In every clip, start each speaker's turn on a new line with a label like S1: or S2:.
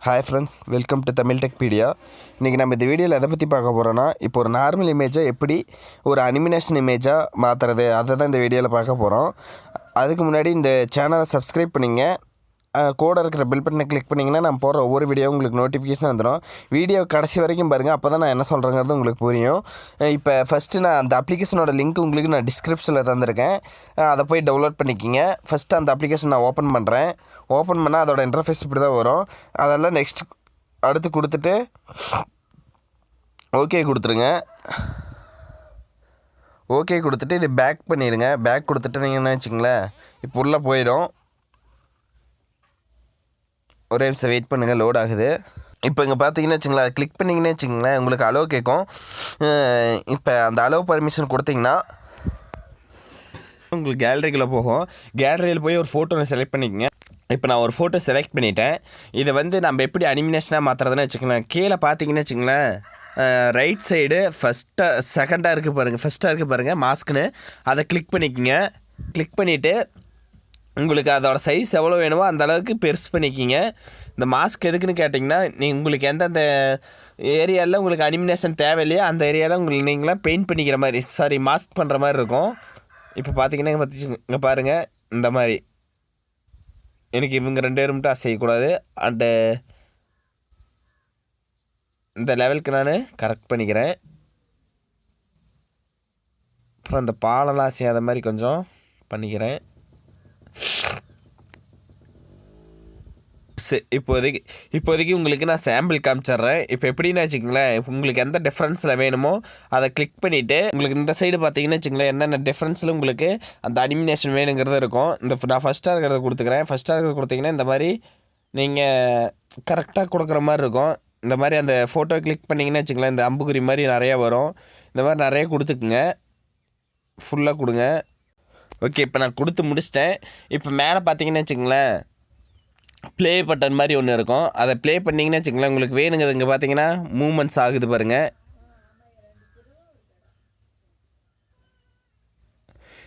S1: Hi friends welcome to Tamil tech pedia இன்றைக்கி நம்ம இந்த வீடியோவில் எதை பற்றி பார்க்க போகிறோன்னா இப்போ ஒரு நார்மல் இமேஜை எப்படி ஒரு அனிமினேஷன் இமேஜாக மாற்றுறது அதை தான் இந்த வீடியோவில் பார்க்க போகிறோம் அதுக்கு முன்னாடி இந்த சேனலை சப்ஸ்கிரைப் பண்ணிங்க. கூட இருக்கிற பில் பட்டனை கிளிக் பண்ணிங்கன்னா நான் போடுற ஒவ்வொரு வீடியோ உங்களுக்கு நோட்டிஃபிகேஷன் வந்துடும் வீடியோ கடைசி வரைக்கும் பாருங்கள் அப்போ தான் நான் என்ன சொல்கிறேங்கிறது உங்களுக்கு புரியும். இப்போ ஃபஸ்ட்டு நான் அந்த அப்ளிகேஷனோட லிங்க் உங்களுக்கு நான் டிஸ்கிரிப்ஷனில் தந்திருக்கேன். அதை போய் டவுன்லோட் பண்ணிக்கிங்க. ஃபஸ்ட்டு அந்த அப்ளிகேஷன் நான் ஓப்பன் பண்ணுறேன் ஓப்பன் பண்ணால் அதோட இன்டர்ஃபேஸ் இப்படி தான் வரும். அதெல்லாம் நெக்ஸ்ட் அடுத்து கொடுத்துட்டு ஓகே கொடுத்துருங்க. ஓகே கொடுத்துட்டு இது பேக் பண்ணிடுங்க பேக் கொடுத்துட்டு நீங்கள் என்ன வச்சுங்களேன் இப்போ உள்ளே போயிடும். ஒரே நிமிஷம் வெயிட் பண்ணுங்கள் லோட் ஆகுது. இப்போ இங்கே பார்த்தீங்கன்னா வச்சுங்களேன் அதை கிளிக் பண்ணிங்கன்னு வச்சுங்களேன் உங்களுக்கு அலோ கேட்கும். இப்போ அந்த அலோ பர்மிஷன் கொடுத்தீங்கன்னா உங்களுக்கு கேலரிக்குள்ளே போகும். கேலரியில் போய் ஒரு ஃபோட்டோ செலக்ட் பண்ணிக்கங்க. இப்போ நான் ஒரு ஃபோட்டோ செலக்ட் பண்ணிட்டேன். இதை வந்து நம்ம எப்படி அனிமினேஷனாக மாற்றுறதுன்னு வச்சுக்கோங்களேன். கீழே பார்த்தீங்கன்னு வச்சுங்களேன் ரைட் சைடு ஃபஸ்ட்டாக செகண்டாக இருக்குது பாருங்கள் ஃபஸ்ட்டாக இருக்குது பாருங்கள் மாஸ்க்குன்னு அதை கிளிக் பண்ணிக்கோங்க. கிளிக் பண்ணிவிட்டு உங்களுக்கு அதோட சைஸ் எவ்வளோ வேணுமோ அந்த அளவுக்கு பெருசு பண்ணிக்கிங்க. இந்த மாஸ்க் எதுக்குன்னு கேட்டிங்கன்னா நீ உங்களுக்கு எந்தெந்த ஏரியாவில் உங்களுக்கு அனிமினேஷன் தேவையில்லையோ அந்த ஏரியாவில் உங்களுக்கு நீங்களாம் பெயிண்ட் பண்ணிக்கிற மாதிரி சாரி மாஸ்க் பண்ணுற மாதிரி இருக்கும். இப்போ பார்த்தீங்கன்னா இங்கே பார்த்து இங்கே பாருங்கள் இந்த மாதிரி. எனக்கு இவங்க ரெண்டு பேரும் மட்டும் அசையக்கூடாது. அண்டு இந்த லெவலுக்கு நான் கரெக்ட் பண்ணிக்கிறேன். அப்புறம் இந்த பாலெல்லாம் அசையாத மாதிரி கொஞ்சம் பண்ணிக்கிறேன். இப்போதைக்கு இப்போதைக்கு உங்களுக்கு நான் சாம்பிள் காமிச்சிட்றேன். இப்போ எப்படின்னு வச்சுக்கோங்களேன் இப்போ உங்களுக்கு எந்த டிஃப்ரென்ஸில் வேணுமோ அதை கிளிக் பண்ணிவிட்டு உங்களுக்கு இந்த சைடு பார்த்தீங்கன்னு வச்சுங்களேன் என்னென்ன டிஃப்ரென்ஸில் உங்களுக்கு அந்த அனிமினேஷன் வேணுங்கிறது இருக்கும். இந்த நான் ஃபஸ்ட்டாக இருக்கிறத கொடுத்துக்கிறேன். ஃபஸ்ட்டாக இருக்கிறத கொடுத்தீங்கன்னா இந்த மாதிரி நீங்கள் கரெக்டாக கொடுக்குற மாதிரி இருக்கும். இந்த மாதிரி அந்த ஃபோட்டோ கிளிக் பண்ணிங்கன்னு வச்சுங்களேன் இந்த அம்புக்குறி மாதிரி நிறையா வரும். இந்த மாதிரி நிறைய கொடுத்துக்குங்க. ஃபுல்லாக கொடுங்க. ஓகே இப்போ நான் கொடுத்து முடிச்சிட்டேன். இப்போ மேலே பார்த்தீங்கன்னு வச்சுங்களேன் ப்ளே பட்டன் மாதிரி ஒன்று இருக்கும். அதை ப்ளே பண்ணிங்கன்னு வச்சுக்கோங்களேன் உங்களுக்கு வேணுங்கிறது இங்கே பார்த்தீங்கன்னா மூமெண்ட்ஸ் ஆகுது பாருங்கள்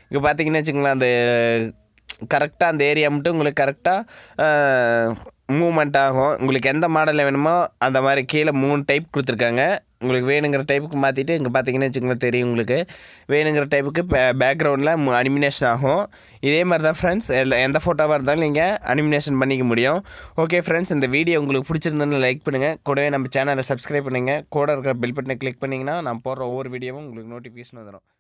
S1: இங்கே பார்த்தீங்கன்னு வச்சுக்கோங்களேன் அந்த கரெக்டாக அந்த ஏரியா மட்டும் உங்களுக்கு கரெக்டாக மூமெண்ட் ஆகும். உங்களுக்கு எந்த மாடலில் வேணுமோ அந்த மாதிரி கீழே மூணு டைப் கொடுத்துருக்காங்க. உங்களுக்கு வேணுங்கிற டைப்புக்கு மாற்றிட்டு இங்கே பார்த்தீங்கன்னு வச்சுக்கோங்களேன் தெரியும் உங்களுக்கு. வேணுங்கிற டைப்புக்கு பேக்ரவுண்டில் அனிமினேஷன் ஆகும். இதே மாதிரி தான் ஃப்ரெண்ட்ஸ் எந்த ஃபோட்டோவாக இருந்தாலும் நீங்கள் அனிமினேஷன் பண்ணிக்க முடியும். ஓகே ஃப்ரெண்ட்ஸ் இந்த வீடியோ உங்களுக்கு பிடிச்சிருந்ததுன்னு லைக் பண்ணுங்கள் கூடவே நம்ம சேனலை சப்ஸ்கிரைப் பண்ணுங்கள் கூட இருக்கிற பெல் பட்டனை கிளிக் பண்ணிங்கன்னா நான் போடுற ஒவ்வொரு வீடியோவும் உங்களுக்கு நோட்டிஃபிகேஷன் வந்துடும்